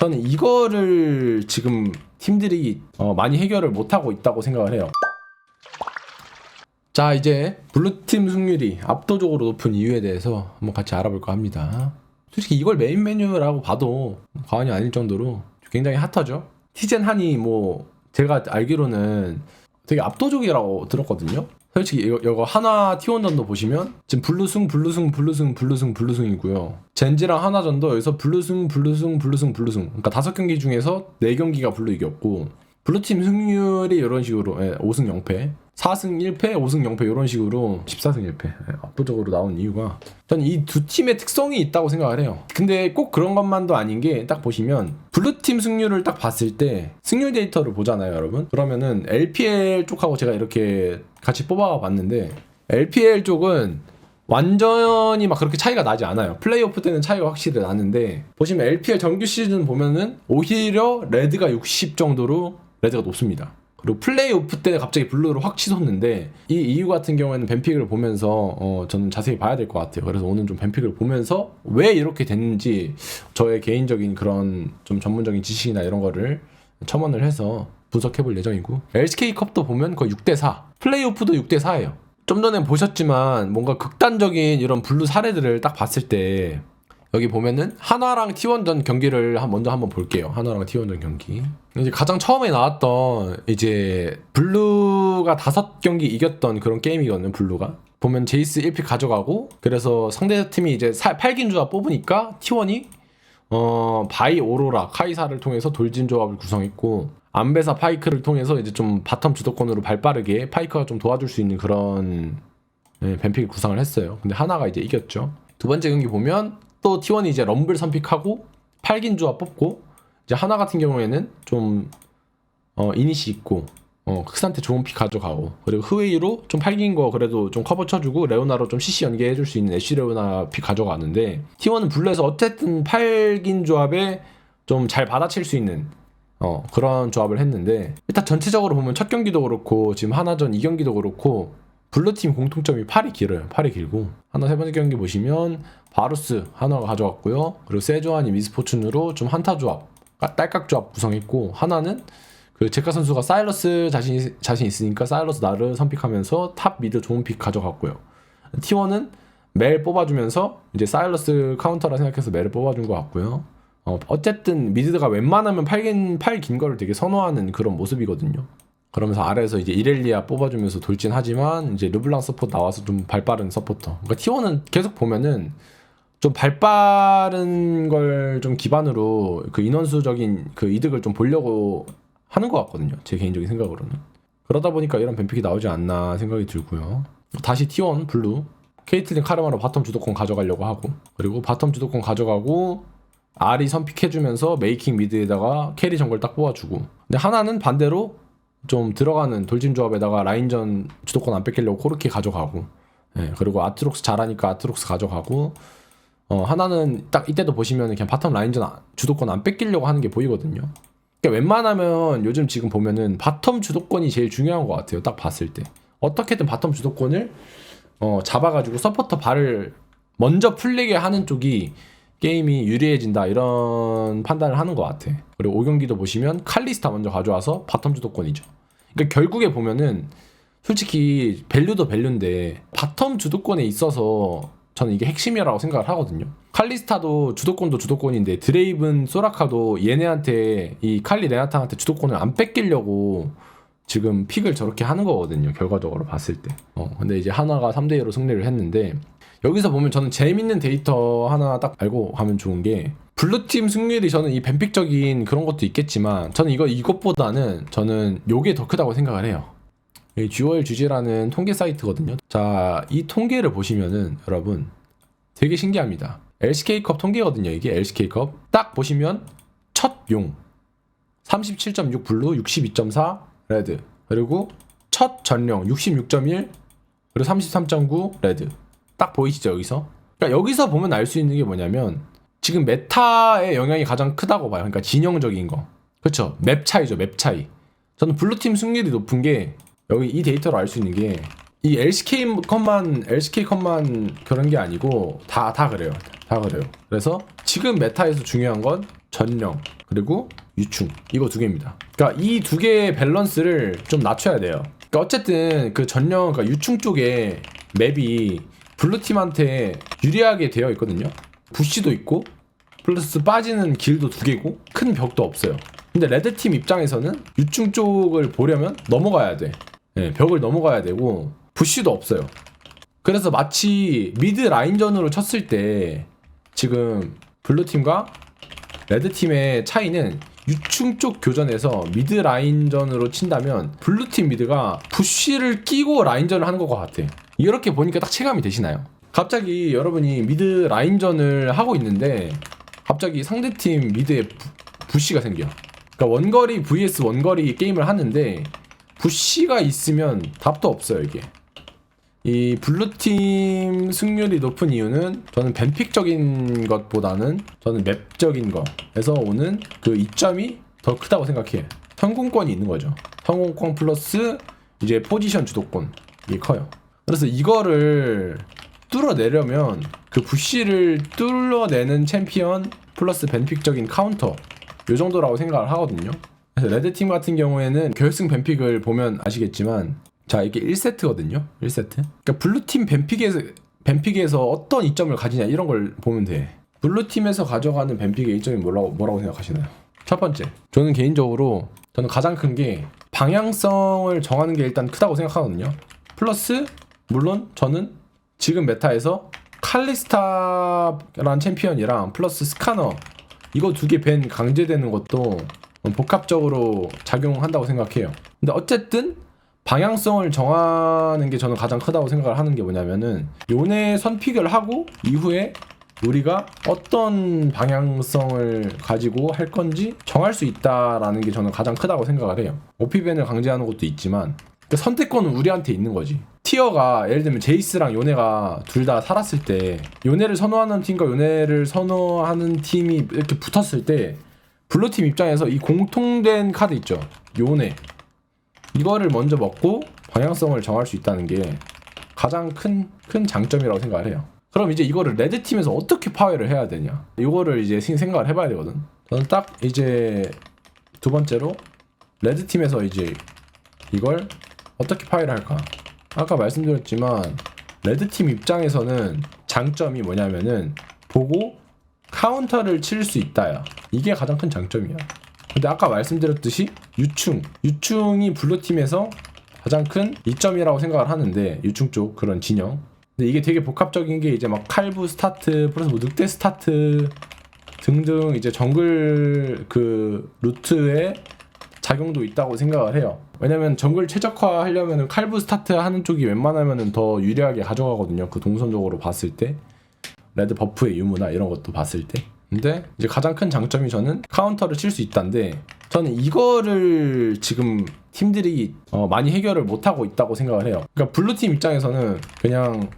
저는 이거를 지금 팀들이 어, 많이 해결을 못하고 있다고 생각을 해요. 자 이제 블루팀 승률이 압도적으로 높은 이유에 대해서 한번 같이 알아볼까 합니다. 솔직히 이걸 메인 메뉴라고 봐도 과언이 아닐 정도로 굉장히 핫하죠. 티젠 한이 뭐 제가 알기로는 되게 압도적이라고 들었거든요. 솔직히 이거, 이거 하나 T1전도 보시면 지금 블루승 블루승 블루승 블루승 블루승이고요. 젠지랑 하나전도 여기서 블루승 블루승 블루승 블루승 그러니까 다섯 경기 중에서 네 경기가 블루 이겼고 블루팀 승률이 이런 식으로 예, 5승 0패 4승 1패 5승 0패 이런 식으로 14승 1패 예, 압도적으로 나온 이유가 전이두 팀의 특성이 있다고 생각을 해요 근데 꼭 그런 것만도 아닌 게 딱 보시면 블루팀 승률을 딱 봤을 때 승률 데이터를 보잖아요 여러분 그러면은 LPL 쪽하고 제가 이렇게 같이 뽑아 봤는데 LPL 쪽은 완전히 막 그렇게 차이가 나지 않아요. 플레이오프 때는 차이가 확실히 나는데 보시면 LPL 정규 시즌 보면은 오히려 레드가 60 정도로 레드가 높습니다. 그리고 플레이오프 때 갑자기 블루를 확 치솟는데 이 이유 같은 경우에는 뱀픽을 보면서 어 저는 자세히 봐야 될 것 같아요. 그래서 오늘 좀 뱀픽을 보면서 왜 이렇게 됐는지 저의 개인적인 그런 좀 전문적인 지식이나 이런 거를 첨언을 해서 분석해 볼 예정이고 LCK 컵도 보면 거의 6대 4 플레이오프도 6대 4예요. 좀 전에 보셨지만 뭔가 극단적인 이런 블루 사례들을 딱 봤을 때 여기 보면은 한화랑 T1전 경기를 한 먼저 한번 볼게요. 한화랑 T1전 경기. 이제 가장 처음에 나왔던 이제 블루가 다섯 경기 이겼던 그런 게임이거든요. 블루가. 보면 제이스 1픽 가져가고 그래서 상대 팀이 이제 8긴 주자 뽑으니까 T1이 어 바이 오로라 카이사를 통해서 돌진 조합을 구성했고 안베사 파이크를 통해서 이제 좀 바텀 주도권으로 발빠르게 파이크가 좀 도와줄 수 있는 그런 네, 뱀픽 구상을 했어요. 근데 하나가 이제 이겼죠. 두 번째 경기 보면 또 T1이 이제 럼블 선픽하고 8긴 조합 뽑고 이제 하나 같은 경우에는 좀 어, 이니시 있고 어, 크산테 좋은 픽 가져가고 그리고 흐웨이로 좀 8긴 거 그래도 좀 커버 쳐주고 레오나로 좀 CC 연계해줄 수 있는 애쉬 레오나 픽 가져가는데 T1은 블루에서 어쨌든 8긴 조합에 좀 잘 받아칠 수 있는 어, 그런 조합을 했는데 일단 전체적으로 보면 첫 경기도 그렇고 지금 하나전 2경기도 그렇고 블루팀 공통점이 팔이 길어요. 팔이 길고 하나 세 번째 경기 보시면 바루스 하나가 가져갔고요. 그리고 세조안이 미스포춘으로 좀 한타 조합, 아, 딸깍 조합 구성했고 하나는 그 제카 선수가 사일러스 자신 자신 있으니까 사일러스 나를 선픽하면서 탑 미드 좋은 픽 가져갔고요. T1은 멜 뽑아주면서 이제 사일러스 카운터라 생각해서 멜을 뽑아준 것 같고요. 어, 어쨌든 미드가 웬만하면 팔긴 팔 긴 거를 되게 선호하는 그런 모습이거든요. 그러면서 아래에서 이제 이렐리아 뽑아주면서 돌진하지만 이제 르블랑 서포트 나와서 좀 발빠른 서포터. 그러니까 T1은 계속 보면은 좀 발빠른 걸 좀 기반으로 그 인원수적인 그 이득을 좀 보려고 하는 것 같거든요. 제 개인적인 생각으로는. 그러다 보니까 이런 뱀픽이 나오지 않나 생각이 들고요. 다시 T1 블루 케이틀린 카르마로 바텀 주도권 가져가려고 하고 그리고 바텀 주도권 가져가고 알이 선픽해주면서 메이킹 미드에다가 캐리 정글 딱 뽑아주고 근데 하나는 반대로 좀 들어가는 돌진 조합에다가 라인전 주도권 안 뺏기려고 코르키 가져가고 예, 그리고 아트록스 잘하니까 아트록스 가져가고 어, 하나는 딱 이때도 보시면 그냥 바텀 라인전 아- 주도권 안 뺏기려고 하는 게 보이거든요. 그러니까 웬만하면 요즘 지금 보면은 바텀 주도권이 제일 중요한 것 같아요 딱 봤을 때. 어떻게든 바텀 주도권을 어, 잡아가지고 서포터 발을 먼저 풀리게 하는 쪽이 게임이 유리해진다 이런 판단을 하는 것 같아. 그리고 5경기도 보시면 칼리스타 먼저 가져와서 바텀 주도권이죠. 그러니까 결국에 보면은 솔직히 밸류도 밸류인데 바텀 주도권에 있어서 저는 이게 핵심이라고 생각을 하거든요. 칼리스타도 주도권도 주도권인데 드레이븐 소라카도 얘네한테 이 칼리 레나타한테 주도권을 안 뺏기려고 지금 픽을 저렇게 하는 거거든요. 결과적으로 봤을 때. 어, 근데 이제 하나가 3대 2로 승리를 했는데 여기서 보면 저는 재밌는 데이터 하나 딱 알고 가면 좋은 게 블루팀 승률이 저는 이 뱀픽적인 그런 것도 있겠지만 저는 이거 이것보다는 저는 요게 더 크다고 생각을 해요. 이 GOL 주지라는 통계 사이트거든요. 자, 이 통계를 보시면은 여러분 되게 신기합니다. LCK컵 통계거든요. 이게 LCK컵 딱 보시면 첫 용 37.6 블루, 62.4 레드 그리고 첫 전령 66.1 그리고 33.9 레드 딱 보이시죠 여기서? 그러니까 여기서 보면 알 수 있는 게 뭐냐면 지금 메타의 영향이 가장 크다고 봐요. 그러니까 진영적인 거. 그렇죠. 맵 차이죠. 맵 차이. 저는 블루팀 승률이 높은 게 여기 이 데이터로 알 수 있는 게 이 LCK 컷만 LCK 컷만 그런 게 아니고 다 다 그래요. 다 그래요. 그래서 지금 메타에서 중요한 건 전령 그리고 유충 이거 두 개입니다. 그러니까 이 두 개의 밸런스를 좀 낮춰야 돼요. 그러니까 어쨌든 그 전령 그러니까 유충 쪽에 맵이 블루 팀한테 유리하게 되어 있거든요. 부시도 있고 플러스 빠지는 길도 두 개고 큰 벽도 없어요. 근데 레드 팀 입장에서는 유충 쪽을 보려면 넘어가야 돼. 예, 벽을 넘어가야 되고 부시도 없어요. 그래서 마치 미드 라인전으로 쳤을 때 지금 블루 팀과 레드 팀의 차이는 유충 쪽 교전에서 미드 라인전으로 친다면 블루 팀 미드가 부쉬를 끼고 라인전을 하는 것 같아. 이렇게 보니까 딱 체감이 되시나요? 갑자기 여러분이 미드 라인전을 하고 있는데 갑자기 상대 팀 미드에 부, 부쉬가 생겨. 그러니까 원거리 vs 원거리 게임을 하는데 부쉬가 있으면 답도 없어요 이게. 이 블루팀 승률이 높은 이유는 저는 뱀픽적인 것보다는 저는 맵적인 거에서 오는 그 이점이 더 크다고 생각해. 성공권이 있는 거죠. 성공권 플러스 이제 포지션 주도권 이게 커요. 그래서 이거를 뚫어내려면 그 부시를 뚫어내는 챔피언 플러스 뱀픽적인 카운터 요 정도라고 생각을 하거든요. 그래서 레드팀 같은 경우에는 결승 뱀픽을 보면 아시겠지만 자 이게 1세트거든요 1세트 그러니까 블루팀 뱀픽에서 뱀픽에서 어떤 이점을 가지냐 이런 걸 보면 돼 블루팀에서 가져가는 뱀픽의 이점이 뭐라고, 뭐라고 생각하시나요? 첫 번째 저는 개인적으로 저는 가장 큰 게 방향성을 정하는 게 일단 크다고 생각하거든요 플러스 물론 저는 지금 메타에서 칼리스타라는 챔피언이랑 플러스 스카너 이거 두 개 밴 강제되는 것도 복합적으로 작용한다고 생각해요 근데 어쨌든 방향성을 정하는 게 저는 가장 크다고 생각을 하는 게 뭐냐면은 요네 선픽을 하고 이후에 우리가 어떤 방향성을 가지고 할 건지 정할 수 있다라는 게 저는 가장 크다고 생각을 해요. 오피벤을 강제하는 것도 있지만 그 선택권은 우리한테 있는 거지. 티어가 예를 들면 제이스랑 요네가 둘 다 살았을 때 요네를 선호하는 팀과 요네를 선호하는 팀이 이렇게 붙었을 때 블루 팀 입장에서 이 공통된 카드 있죠. 요네. 이거를 먼저 먹고 방향성을 정할 수 있다는 게 가장 큰, 큰 장점이라고 생각을 해요. 그럼 이제 이거를 레드 팀에서 어떻게 파괴를 해야 되냐. 이거를 이제 생- 생각을 해봐야 되거든. 저는 딱 이제 두 번째로 레드 팀에서 이제 이걸 어떻게 파괴를 할까. 아까 말씀드렸지만 레드팀 입장에서는 장점이 뭐냐면은 보고 카운터를 칠 수 있다야. 이게 가장 큰 장점이야. 근데 아까 말씀드렸듯이 유충, 유충이 블루팀에서 가장 큰 이점이라고 생각을 하는데 유충 쪽 그런 진영. 근데 이게 되게 복합적인 게 이제 막 칼부 스타트, 플러스 뭐 늑대 스타트 등등 이제 정글 그 루트에 작용도 있다고 생각을 해요. 왜냐면 정글 최적화 하려면 칼부 스타트 하는 쪽이 웬만하면 더 유리하게 가져가거든요. 그 동선적으로 봤을 때. 레드 버프의 유무나 이런 것도 봤을 때. 근데 이제 가장 큰 장점이 저는 카운터를 칠 수 있다인데 저는 이거를 지금 팀들이 어, 많이 해결을 못 하고 있다고 생각을 해요. 그러니까 블루 팀 입장에서는 그냥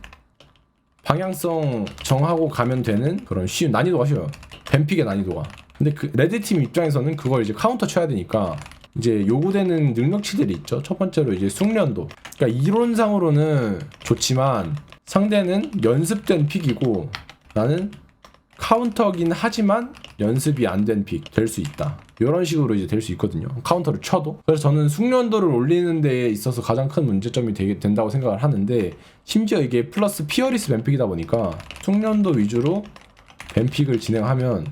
방향성 정하고 가면 되는 그런 쉬운 난이도가 쉬워요. 뱀픽의 난이도가. 근데 그 레드 팀 입장에서는 그걸 이제 카운터 쳐야 되니까 이제 요구되는 능력치들이 있죠. 첫 번째로 이제 숙련도. 그러니까 이론상으로는 좋지만 상대는 연습된 픽이고 나는 카운터긴 하지만 연습이 안 된 픽 될 수 있다. 이런 식으로 이제 될 수 있거든요. 카운터를 쳐도. 그래서 저는 숙련도를 올리는 데 있어서 가장 큰 문제점이 되게 된다고 생각을 하는데 심지어 이게 플러스 피어리스 뱀픽이다 보니까 숙련도 위주로 뱀픽을 진행하면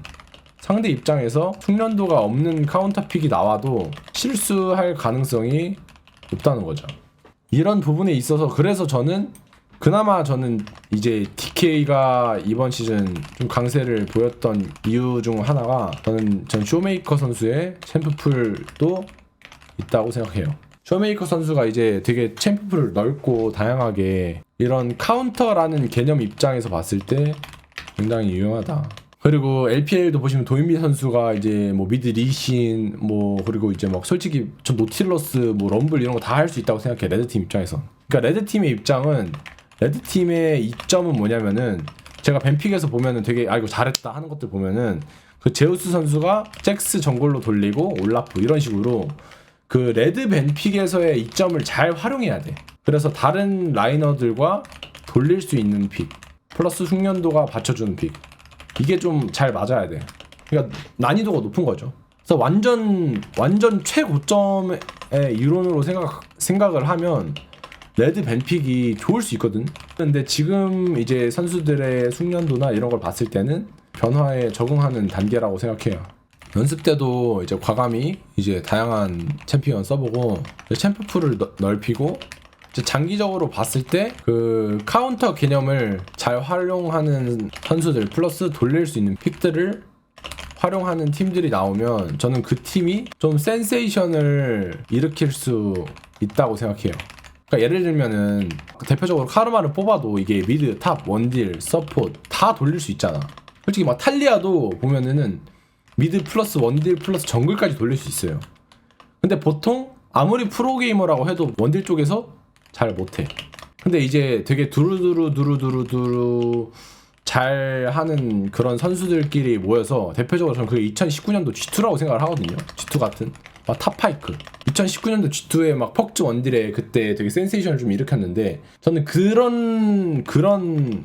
상대 입장에서 숙련도가 없는 카운터 픽이 나와도 실수할 가능성이 높다는 거죠. 이런 부분에 있어서 그래서 저는 그나마 저는 이제 DK가 이번 시즌 좀 강세를 보였던 이유 중 하나가 저는 전 쇼메이커 선수의 챔프풀도 있다고 생각해요. 쇼메이커 선수가 이제 되게 챔프풀을 넓고 다양하게 이런 카운터라는 개념 입장에서 봤을 때 굉장히 유용하다. 그리고 LPL도 보시면 도인미 선수가 이제 뭐 미드 리신 뭐 그리고 이제 막 솔직히 저 노틸러스 뭐 럼블 이런 거 다 할 수 있다고 생각해 레드 팀 입장에서. 그러니까 레드 팀의 입장은 레드 팀의 이점은 뭐냐면은 제가 뱀픽에서 보면은 되게 아 이거 잘했다 하는 것들 보면은 그 제우스 선수가 잭스 정글로 돌리고 올라프 이런 식으로 그 레드 뱀픽에서의 이점을 잘 활용해야 돼. 그래서 다른 라이너들과 돌릴 수 있는 픽 플러스 숙련도가 받쳐주는 픽 이게 좀 잘 맞아야 돼. 그러니까 난이도가 높은 거죠. 그래서 완전 완전 최고점의 이론으로 생각 생각을 하면 레드 벤픽이 좋을 수 있거든. 근데 지금 이제 선수들의 숙련도나 이런 걸 봤을 때는 변화에 적응하는 단계라고 생각해요. 연습 때도 이제 과감히 이제 다양한 챔피언 써보고 챔프 풀을 너- 넓히고 장기적으로 봤을 때 그 카운터 개념을 잘 활용하는 선수들 플러스 돌릴 수 있는 픽들을 활용하는 팀들이 나오면 저는 그 팀이 좀 센세이션을 일으킬 수 있다고 생각해요. 그러니까 예를 들면은 대표적으로 카르마를 뽑아도 이게 미드, 탑, 원딜, 서포트 다 돌릴 수 있잖아. 솔직히 막 탈리아도 보면은 미드 플러스 원딜 플러스 정글까지 돌릴 수 있어요. 근데 보통 아무리 프로게이머라고 해도 원딜 쪽에서 잘 못해. 근데 이제 되게 두루두루 두루두루 두루 잘 하는 그런 선수들끼리 모여서 대표적으로 저는 그게 2019년도 G2라고 생각을 하거든요. G2 같은 막 탑파이크. 2019년도 G2에 막 퍽즈 원딜에 그때 되게 센세이션을 좀 일으켰는데 저는 그런 그런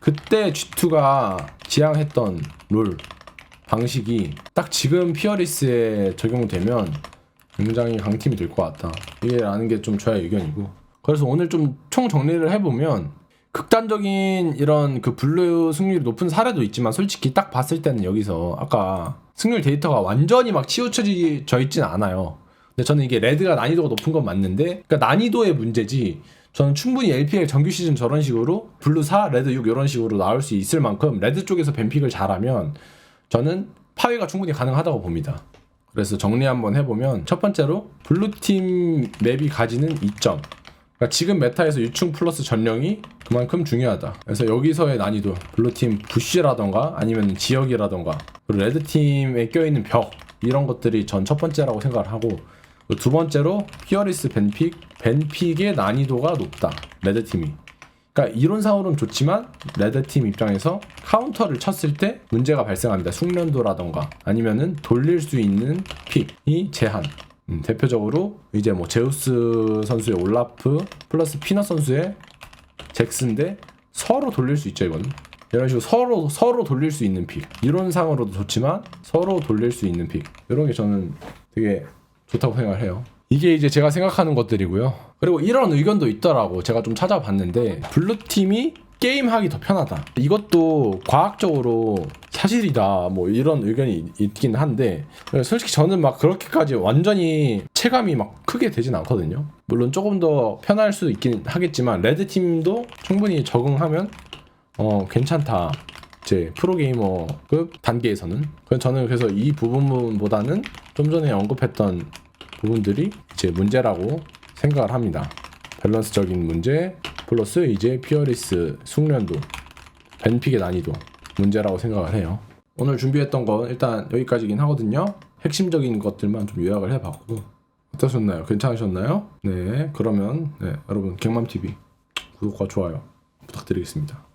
그때 G2가 지향했던 롤 방식이 딱 지금 피어리스에 적용되면 굉장히 강팀이 될 것 같다. 이게 라는 게 좀 저의 의견이고. 그래서 오늘 좀 총 정리를 해보면 극단적인 이런 그 블루 승률이 높은 사례도 있지만 솔직히 딱 봤을 때는 여기서 아까 승률 데이터가 완전히 막 치우쳐져 있진 않아요. 근데 저는 이게 레드가 난이도가 높은 건 맞는데 그러니까 난이도의 문제지 저는 충분히 LPL 정규 시즌 저런 식으로 블루 4, 레드 6 이런 식으로 나올 수 있을 만큼 레드 쪽에서 뱀픽을 잘하면 저는 파괴가 충분히 가능하다고 봅니다. 그래서 정리 한번 해보면 첫 번째로 블루팀 맵이 가지는 이점 그러니까 지금 메타에서 유충 플러스 전령이 그만큼 중요하다. 그래서 여기서의 난이도 블루팀 부쉬라던가 아니면 지역이라던가 그리고 레드팀에 껴있는 벽 이런 것들이 전 첫 번째라고 생각을 하고 두 번째로 피어리스 벤픽 벤픽의 난이도가 높다. 레드팀이 그러니까 이론상으로는 좋지만 레드팀 입장에서 카운터를 쳤을 때 문제가 발생합니다. 숙련도라던가 아니면은 돌릴 수 있는 픽이 제한. 음, 대표적으로 이제 뭐 제우스 선수의 올라프 플러스 피넛 선수의 잭스인데 서로 돌릴 수 있죠 이거는. 이런 식으로 서로 서로 돌릴 수 있는 픽. 이론상으로도 좋지만 서로 돌릴 수 있는 픽. 이런 게 저는 되게 좋다고 생각을 해요. 이게 이제 제가 생각하는 것들이고요. 그리고 이런 의견도 있더라고. 제가 좀 찾아봤는데 블루 팀이 게임하기 더 편하다. 이것도 과학적으로 사실이다. 뭐 이런 의견이 있긴 한데 솔직히 저는 막 그렇게까지 완전히 체감이 막 크게 되진 않거든요. 물론 조금 더 편할 수 있긴 하겠지만 레드 팀도 충분히 적응하면 어 괜찮다. 이제 프로게이머급 단계에서는 그래서 저는 그래서 이 부분보다는 좀 전에 언급했던 부분들이 이제 문제라고 생각을 합니다. 밸런스적인 문제 플러스 이제 피어리스 숙련도 벤픽의 난이도 문제라고 생각을 해요. 오늘 준비했던 건 일단 여기까지긴 하거든요. 핵심적인 것들만 좀 요약을 해봤고 어떠셨나요? 괜찮으셨나요? 네 그러면 네 여러분 갱맘TV 구독과 좋아요 부탁드리겠습니다.